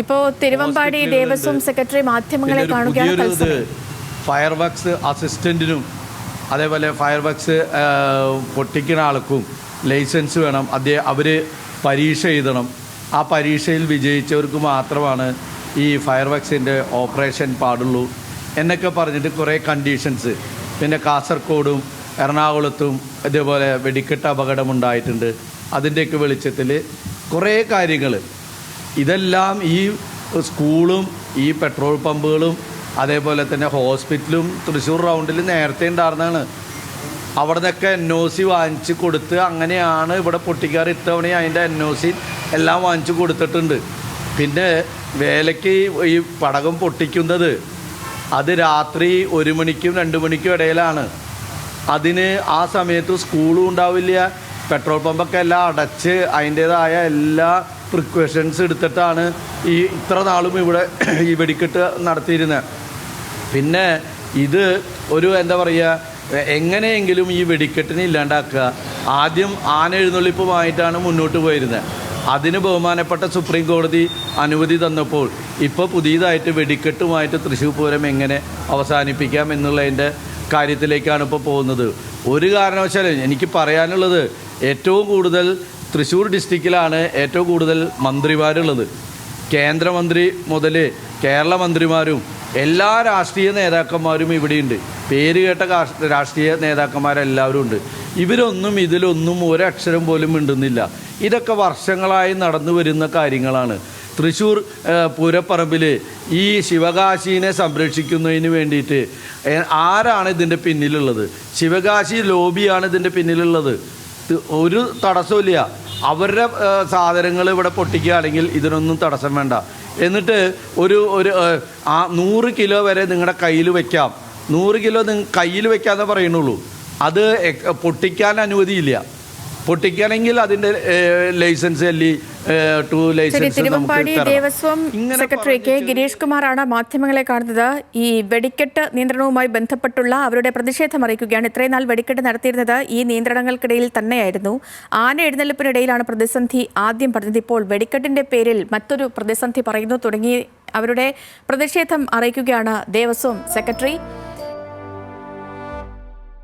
ഇപ്പോ തിരുവമ്പാടി ദേവസ്വം സെക്രട്ടറി മാധ്യമങ്ങളെ കാണുകയാണ് ഫയർ വർക്സ് അസിസ്റ്റന്റിനും അതേപോലെ ഫയർ വർക്സ് പൊട്ടിക്കുന്ന ആൾക്കും ലൈസൻസ് വേണം. അതേ അവർ പരീക്ഷ എഴുതണം. ആ പരീക്ഷയിൽ വിജയിച്ചവർക്ക് മാത്രമാണ് ഈ ഫയർ വർക്സിന്റെ ഓപ്പറേഷൻ പാടുള്ളൂ എന്നൊക്കെ പറഞ്ഞിട്ട് കുറേ കണ്ടീഷൻസ്. പിന്നെ കാസർഗോഡും എറണാകുളത്തും ഇതേപോലെ വെടിക്കെട്ട് അപകടമുണ്ടായിട്ടുണ്ട്. അതിന്റെയൊക്കെ വെളിച്ചത്തിൽ കുറേ കാര്യങ്ങൾ ഇതെല്ലാം ഈ സ്കൂളും ഈ പെട്രോൾ പമ്പുകളും അതേപോലെ തന്നെ ഹോസ്പിറ്റലും തൃശ്ശൂർ റൗണ്ടിൽ നേരത്തെ ഉണ്ടായിരുന്നതാണ്. അവിടെ നിന്നൊക്കെ എൻ ഒ സി വാങ്ങിച്ച് കൊടുത്ത് അങ്ങനെയാണ് ഇവിടെ പൊട്ടിക്കാർ ഇത്തവണ അതിന്റെ എൻ ഒ സി എല്ലാം വാങ്ങിച്ച് കൊടുത്തിട്ടുണ്ട്. പിന്നെ വേലയ്ക്ക് ഈ പടകം പൊട്ടിക്കുന്നത് അത് രാത്രി ഒരു മണിക്കും രണ്ട് മണിക്കും ഇടയിലാണ്. അതിന് ആ സമയത്ത് സ്കൂളും ഉണ്ടാവില്ല. പെട്രോൾ പമ്പൊക്കെ എല്ലാം അടച്ച് അതിന്റേതായ എല്ലാ പ്രിക്കോഷൻസ് എടുത്തിട്ടാണ് ഈ ഇത്ര നാളും ഇവിടെ ഈ വെടിക്കെട്ട് നടത്തിയിരുന്നത് പിന്നെ ഇത് ഒരു എന്താ പറയുക എങ്ങനെയെങ്കിലും ഈ വെടിക്കെട്ടിനെ ഇല്ലാണ്ടാക്കുക. ആദ്യം ആന എഴുന്നള്ളിപ്പുമായിട്ടാണ് മുന്നോട്ട് പോയിരുന്നത് അതിന് ബഹുമാനപ്പെട്ട സുപ്രീം കോടതി അനുമതി തന്നപ്പോൾ ഇപ്പോൾ പുതിയതായിട്ട് വെടിക്കെട്ടുമായിട്ട് തൃശ്ശൂർ പൂരം എങ്ങനെ അവസാനിപ്പിക്കാം എന്നുള്ളതിന്റെ കാര്യത്തിലേക്കാണ് ഇപ്പോൾ പോകുന്നത്. ഒരു കാരണവശാലും എനിക്ക് പറയാനുള്ളത് ഏറ്റവും കൂടുതൽ തൃശ്ശൂർ ഡിസ്ട്രിക്റ്റിലാണ് ഏറ്റവും കൂടുതൽ മന്ത്രിമാരുള്ളത്. കേന്ദ്രമന്ത്രി മുതൽ കേരള മന്ത്രിമാരും എല്ലാ രാഷ്ട്രീയ നേതാക്കന്മാരും ഇവിടെയുണ്ട്. പേര് കേട്ട രാഷ്ട്രീയ നേതാക്കന്മാരെല്ലാവരും ഉണ്ട്. ഇവരൊന്നും ഇതിലൊന്നും ഒരക്ഷരം പോലും മിണ്ടുന്നില്ല. ഇതൊക്കെ വർഷങ്ങളായി നടന്നു വരുന്ന കാര്യങ്ങളാണ്. തൃശ്ശൂർ പൂരപ്പറമ്പിൽ ഈ ശിവകാശിനെ സംരക്ഷിക്കുന്നതിന് വേണ്ടിയിട്ട് ആരാണ് ഇതിന്റെ പിന്നിലുള്ളത്? ശിവകാശി ലോബിയാണ് ഇതിന്റെ പിന്നിലുള്ളത്. ഒരു തടസ്സമില്ല അവരുടെ സാധനങ്ങൾ ഇവിടെ പൊട്ടിക്കുകയാണെങ്കിൽ ഇതിനൊന്നും തടസ്സം വേണ്ട. എന്നിട്ട് ഒരു ഒരു ആ നൂറ് കിലോ വരെ നിങ്ങളുടെ കയ്യിൽ വെക്കാം. നൂറ് കിലോ നിങ്ങൾ കയ്യിൽ വെക്കാന്നേ പറയുന്നുള്ളൂ. അത് പൊട്ടിക്കാൻ അനുമതിയില്ല. പൊട്ടിക്കണമെങ്കിൽ അതിന്റെ ലൈസൻസ് അല്ലി ടു ശരി licence Thiruvambadi Devaswom secretary K Girish കുമാറാണ് മാധ്യമങ്ങളെ കാണുന്നത്. ഈ വെടിക്കെട്ട് നിയന്ത്രണവുമായി ബന്ധപ്പെട്ടുള്ള അവരുടെ പ്രതിഷേധം അറിയിക്കുകയാണ്. ഇത്രയും നാൾ വെടിക്കെട്ട് നടത്തിയിരുന്നത് ഈ നിയന്ത്രണങ്ങൾക്കിടയിൽ തന്നെയായിരുന്നു. ആന എഴുന്നള്ളിപ്പിനിടയിലാണ് പ്രതിസന്ധി ആദ്യം പറഞ്ഞത്. ഇപ്പോൾ വെടിക്കെട്ടിന്റെ പേരിൽ മറ്റൊരു പ്രതിസന്ധി പറയുന്നു. തുടങ്ങി അവരുടെ പ്രതിഷേധം അറിയിക്കുകയാണ് ദേവസ്വം സെക്രട്ടറി.